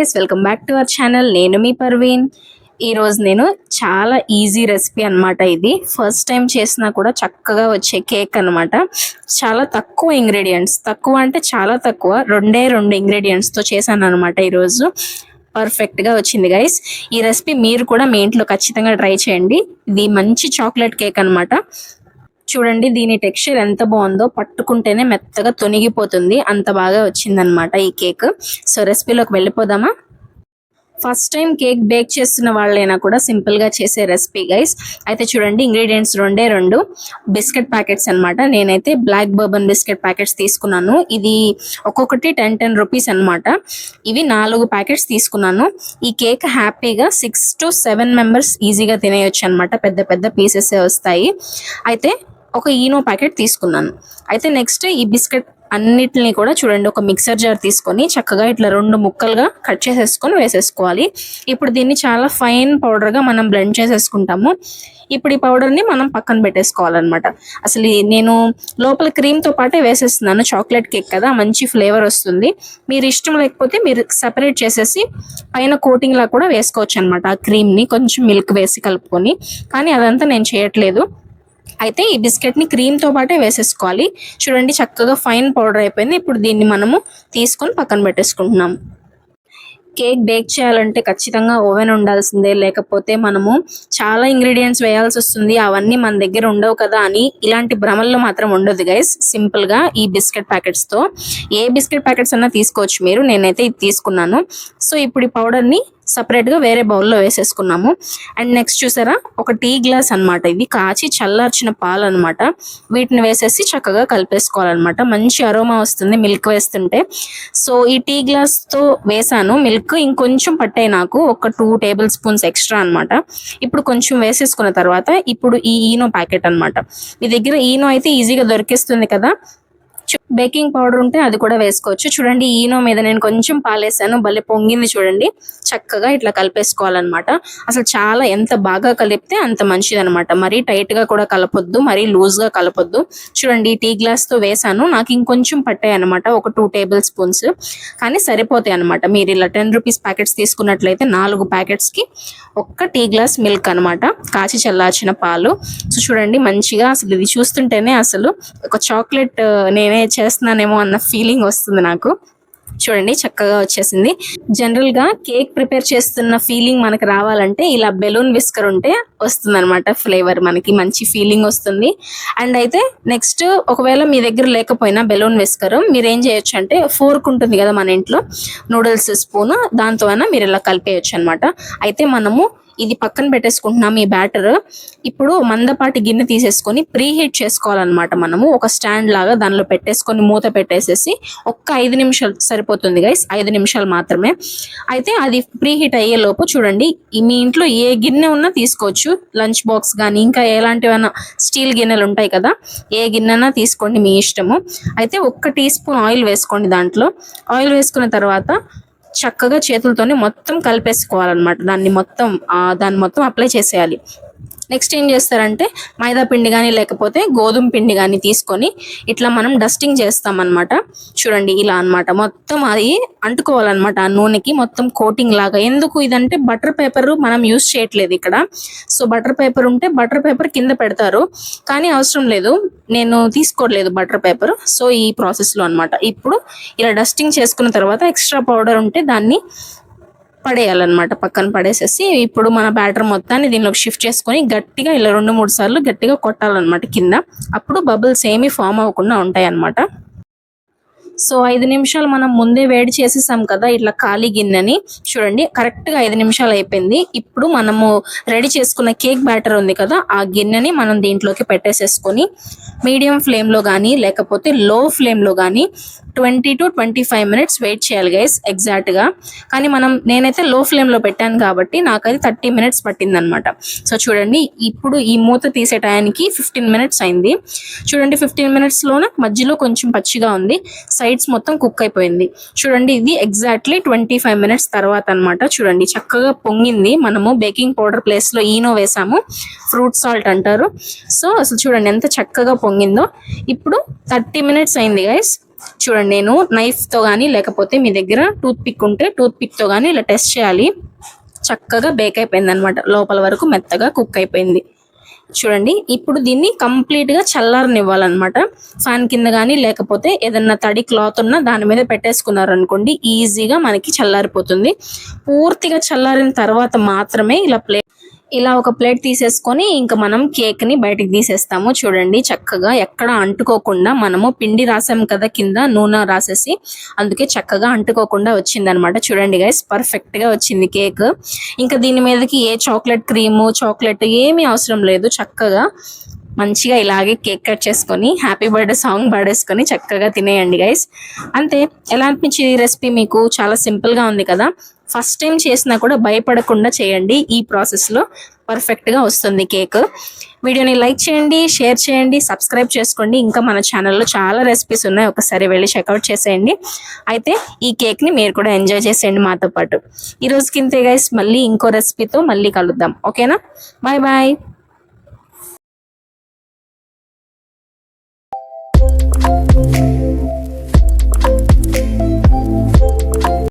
Guys welcome back to our channel నేను మీ పర్వీన్ ఈరోజు నేను చాలా ఈజీ రెసిపీ అన్నమాట ఇది. ఫస్ట్ టైం చేసినా కూడా చక్కగా వచ్చే కేక్ అనమాట చాలా తక్కువ ఇంగ్రీడియంట్స్ తక్కువ అంటే చాలా తక్కువ. రెండే రెండు ఇంగ్రీడియంట్స్తో చేశాను అనమాట ఈరోజు పర్ఫెక్ట్గా వచ్చింది గైస్ ఈ రెసిపీ మీరు కూడా మీ ఇంట్లో ఖచ్చితంగా ట్రై చేయండి. ఇది మంచి చాక్లెట్ కేక్ అన్నమాట. చూడండి దీని టెక్స్చర్ ఎంత బాగుందో. పట్టుకుంటేనే మెత్తగా తొనిగిపోతుంది. అంత బాగా వచ్చిందనమాట ఈ కేక్. సో రెసిపీలోకి వెళ్ళిపోదామా? ఫస్ట్ టైం కేక్ బేక్ చేస్తున్న వాళ్ళైనా కూడా సింపుల్గా చేసే రెసిపీ గైస్. అయితే చూడండి ఇంగ్రీడియంట్స్ రెండే రెండు. బిస్కెట్ ప్యాకెట్స్ అన్నమాట. నేనైతే బ్లాక్ బర్బన్ బిస్కెట్ ప్యాకెట్స్ తీసుకున్నాను. ఇది ఒక్కొక్కటి టెన్ టెన్ రూపీస్ అన్నమాట. ఇవి నాలుగు ప్యాకెట్స్ తీసుకున్నాను. ఈ కేక్ హ్యాపీగా సిక్స్ టు సెవెన్ మెంబర్స్ ఈజీగా తినేయొచ్చు అనమాట పెద్ద పెద్ద పీసెస్ వస్తాయి. అయితే ఒక ఈనో ప్యాకెట్ తీసుకున్నాను. అయితే నెక్స్ట్ ఈ బిస్కెట్ అన్నిటిని కూడా చూడండి ఒక మిక్సర్ జార్ తీసుకొని చక్కగా ఇట్లా రెండు ముక్కలుగా కట్ చేసేసుకొని వేసేసుకోవాలి. ఇప్పుడు దీన్ని చాలా ఫైన్ పౌడర్గా మనం బ్లెండ్ చేసేసుకుంటాము. ఇప్పుడు ఈ పౌడర్ని మనం పక్కన పెట్టేసుకోవాలన్నమాట. అసలు నేను లోపల క్రీమ్తో పాటే వేసేస్తున్నాను చాక్లెట్ కేక్ కదా మంచి ఫ్లేవర్ వస్తుంది. మీరు ఇష్టం లేకపోతే మీరు సపరేట్ చేసేసి పైన కోటింగ్లా కూడా వేసుకోవచ్చు అనమాట ఆ క్రీమ్ని కొంచెం మిల్క్ వేసి కలుపుకొని. కానీ అదంతా నేను చేయట్లేదు. అయితే ఈ బిస్కెట్ని క్రీమ్తో పాటే వేసేసుకోవాలి. చూడండి చక్కగా ఫైన్ పౌడర్ అయిపోయింది. ఇప్పుడు దీన్ని మనము తీసుకొని పక్కన పెట్టేసుకుంటున్నాం. కేక్ బేక్ చేయాలంటే ఖచ్చితంగా ఓవెన్ ఉండాల్సిందే. లేకపోతే మనము చాలా ఇంగ్రీడియంట్స్ వేయాల్సి వస్తుంది. అవన్నీ మన దగ్గర ఉండవు కదా అని ఇలాంటి భ్రమల్లో మాత్రం ఉండదు గైస్ సింపుల్గా ఈ బిస్కెట్ ప్యాకెట్స్తో. ఏ బిస్కెట్ ప్యాకెట్స్ అన్నా తీసుకోవచ్చు మీరు. నేనైతే ఇది తీసుకున్నాను. సో ఇప్పుడు ఈ పౌడర్ సపరేట్గా గా వేరే బౌల్లో వేసేసుకున్నాము. అండ్ నెక్స్ట్ చూసారా? ఒక టీ గ్లాస్ అన్నమాట ఇది కాచి చల్లార్చిన పాలు అనమాట వీటిని వేసేసి చక్కగా కలిపేసుకోవాలన్నమాట. మంచి అరోమా వస్తుంది మిల్క్ వేస్తుంటే. సో ఈ టీ గ్లాస్తో వేసాను. మిల్క్ ఇంకొంచెం పట్టాయి నాకు. ఒక టూ టేబుల్ స్పూన్స్ ఎక్స్ట్రా అన్నమాట. ఇప్పుడు కొంచెం వేసేసుకున్న తర్వాత ఇప్పుడు ఈ ఈనో ప్యాకెట్ అన్నమాట. మీ దగ్గర ఈనో అయితే ఈజీగా దొరికేస్తుంది కదా? బేకింగ్ పౌడర్ ఉంటే అది కూడా వేసుకోవచ్చు. చూడండి ఈనో మీద నేను కొంచెం పాలేసాను. భలే పొంగింది చూడండి. చక్కగా ఇట్లా కలిపేసుకోవాలన్నమాట. అసలు చాలా ఎంత బాగా కలిపితే అంత మంచిది అనమాట మరీ టైట్గా కూడా కలపొద్దు మరీ లూజ్గా కలపొద్దు. చూడండి టీ గ్లాస్తో వేసాను. నాకు ఇంకొంచెం పట్టాయి అనమాట ఒక టూ టేబుల్ స్పూన్స్. కానీ సరిపోతాయి అనమాట మీరు ఇలా టెన్ రూపీస్ ప్యాకెట్స్ తీసుకున్నట్లయితే నాలుగు ప్యాకెట్స్కి ఒక్క టీ గ్లాస్ మిల్క్ అన్నమాట. కాచి చల్లార్చిన పాలు. సో చూడండి మంచిగా అసలు ఇది చూస్తుంటేనే అసలు ఒక చాక్లెట్ నేనే చేస్తున్నానేమో అన్న ఫీలింగ్ వస్తుంది నాకు. చూడండి చక్కగా వచ్చేసింది. జనరల్గా కేక్ ప్రిపేర్ చేస్తున్న ఫీలింగ్ మనకు రావాలంటే ఇలా బెలూన్ విస్కర్ ఉంటే వస్తుంది అనమాట ఫ్లేవర్ మనకి మంచి ఫీలింగ్ వస్తుంది. అండ్ అయితే నెక్స్ట్ ఒకవేళ మీ దగ్గర లేకపోయినా బెలూన్ విస్కర్ మీరు ఏం చేయొచ్చు అంటే ఫోర్క్ ఉంటుంది కదా మన ఇంట్లో నూడిల్స్ స్పూన్ దాంతో అయినా మీరు ఇలా కలిపేయచ్చు అనమాట అయితే మనము ఇది పక్కన పెట్టేసుకుంటున్నాం ఈ బ్యాటర్. ఇప్పుడు మందపాటి గిన్నె తీసేసుకొని ప్రీ హీట్ చేసుకోవాలన్నమాట మనము. ఒక స్టాండ్ లాగా దానిలో పెట్టేసుకొని మూత పెట్టేసేసి ఒక్క ఐదు నిమిషాలు సరిపోతుంది గైస్ ఐదు నిమిషాలు మాత్రమే. అయితే అది ప్రీ హీట్ అయ్యేలోపు చూడండి మీ ఇంట్లో ఏ గిన్నె ఉన్నా తీసుకోవచ్చు. లంచ్ బాక్స్ కానీ ఇంకా ఎలాంటివైనా స్టీల్ గిన్నెలు ఉంటాయి కదా ఏ గిన్నెనా తీసుకోండి మీ ఇష్టము. అయితే ఒక్క టీ స్పూన్ ఆయిల్ వేసుకోండి దాంట్లో. ఆయిల్ వేసుకున్న తర్వాత చక్కగా చేతులతోనే మొత్తం కలిపేసుకోవాలన్నమాట. దాన్ని మొత్తం ఆ, దాన్ని మొత్తం అప్లై చేసేయాలి. నెక్స్ట్ ఏం చేస్తారంటే మైదా పిండి కానీ లేకపోతే గోధుమ పిండి కానీ తీసుకొని ఇట్లా మనం డస్టింగ్ చేస్తాం చూడండి ఇలా అన్నమాట. మొత్తం అది అంటుకోవాలన్నమాట. ఆ నూనెకి మొత్తం కోటింగ్ లాగా. ఎందుకు ఇదంటే బటర్ పేపర్ మనం యూస్ చేయట్లేదు ఇక్కడ. సో బటర్ పేపర్ ఉంటే బటర్ పేపర్ కింద పెడతారు. కానీ అవసరం లేదు. నేను తీసుకోవట్లేదు బటర్ పేపర్ సో ఈ ప్రాసెస్లో ఇప్పుడు ఇలా డస్టింగ్ చేసుకున్న తర్వాత ఎక్స్ట్రా పౌడర్ ఉంటే దాన్ని పడేయాలన్నమాట పక్కన పడేసేసి ఇప్పుడు మన బ్యాటర్ మొత్తాన్ని దీనిలోకి షిఫ్ట్ చేసుకొని గట్టిగా ఇలా రెండు మూడు సార్లు గట్టిగా కొట్టాలన్నమాట కింద. అప్పుడు బబుల్స్ ఏమీ ఫామ్ అవ్వకుండా ఉంటాయి అన్నమాట సో ఐదు నిమిషాలు మనం ముందే వేడి చేసేసాం కదా ఇట్లా ఖాళీ గిన్నెని. చూడండి కరెక్ట్గా ఐదు నిమిషాలు అయిపోయింది. ఇప్పుడు మనము రెడీ చేసుకున్న కేక్ బ్యాటర్ ఉంది కదా ఆ గిన్నెని మనం దీంట్లోకి పెట్టేసేసుకొని మీడియం ఫ్లేమ్లో కానీ లేకపోతే లో ఫ్లేమ్లో కానీ twenty to twenty five minutes wait చేయాలి గైస్ ఎగ్జాక్ట్గా. కానీ మనం నేనైతే లో ఫ్లేమ్లో పెట్టాను కాబట్టి నాకు అది థర్టీ మినిట్స్ పట్టిందనమాట. సో చూడండి ఇప్పుడు ఈ మూత తీసే టయానికి ఫిఫ్టీన్ మినిట్స్ అయింది. చూడండి ఫిఫ్టీన్ మినిట్స్లోనే మధ్యలో కొంచెం పచ్చిగా ఉంది. సైడ్స్ మొత్తం కుక్ అయిపోయింది. చూడండి ఇది ఎగ్జాక్ట్లీ ట్వంటీ ఫైవ్ మినిట్స్ తర్వాత అన్నమాట. చూడండి చక్కగా పొంగింది. మనము బేకింగ్ పౌడర్ ప్లేస్లో ఈనో వేసాము. ఫ్రూట్ సాల్ట్ అంటారు. సో అసలు చూడండి ఎంత చక్కగా పొంగిందో. ఇప్పుడు థర్టీ మినిట్స్ అయింది గైస్ చూడండి నేను నైఫ్తో కానీ లేకపోతే మీ దగ్గర టూత్ పిక్ ఉంటే టూత్ పిక్తో కానీ ఇలా టెస్ట్ చేయాలి. చక్కగా బేక్ అయిపోయింది అనమాట లోపల వరకు మెత్తగా కుక్ అయిపోయింది. చూడండి ఇప్పుడు దీన్ని కంప్లీట్గా చల్లారనివ్వాలన్నమాట. ఫ్యాన్ కింద కానీ లేకపోతే ఏదన్నా తడి క్లాత్ ఉన్నా దాని మీద పెట్టేసుకున్నారు అనుకోండి ఈజీగా మనకి చల్లారిపోతుంది. పూర్తిగా చల్లారిన తర్వాత మాత్రమే ఇలా ప్లేట్ ఇలా ఒక ప్లేట్ తీసేసుకొని ఇంకా మనం కేక్ని బయటికి తీసేస్తాము. చూడండి చక్కగా ఎక్కడ అంటుకోకుండా మనము పిండి రాసాం కదా కింద నూనె రాసేసి అందుకే చక్కగా అంటుకోకుండా వచ్చింది అనమాట చూడండి గైస్ పర్ఫెక్ట్గా వచ్చింది కేక్. ఇంకా దీని మీదకి ఏ చాక్లెట్ క్రీము చాక్లెట్ ఏమీ అవసరం లేదు. చక్కగా మంచిగా ఇలాగే కేక్ కట్ చేసుకొని హ్యాపీ బర్త్డే సాంగ్ పాడేసుకొని చక్కగా తినేయండి గైస్ అంతే ఎలా అనిపించింది ఈ రెసిపీ మీకు? చాలా సింపుల్గా ఉంది కదా. ఫస్ట్ టైం చేసినా కూడా భయపడకుండా చేయండి. ఈ ప్రాసెస్లో పర్ఫెక్ట్గా వస్తుంది కేక్. వీడియోని లైక్ చేయండి షేర్ చేయండి సబ్స్క్రైబ్ చేసుకోండి. ఇంకా మన ఛానల్లో చాలా రెసిపీస్ ఉన్నాయి. ఒకసారి వెళ్ళి చెక్అవుట్ చేసేయండి. అయితే ఈ కేక్ని మీరు కూడా ఎంజాయ్ చేసేయండి మాతో పాటు. ఈరోజు రోజుకి ఇంతే గైస్ మళ్ళీ ఇంకో రెసిపీతో మళ్ళీ కలుద్దాం. ఓకేనా బాయ్ బాయ్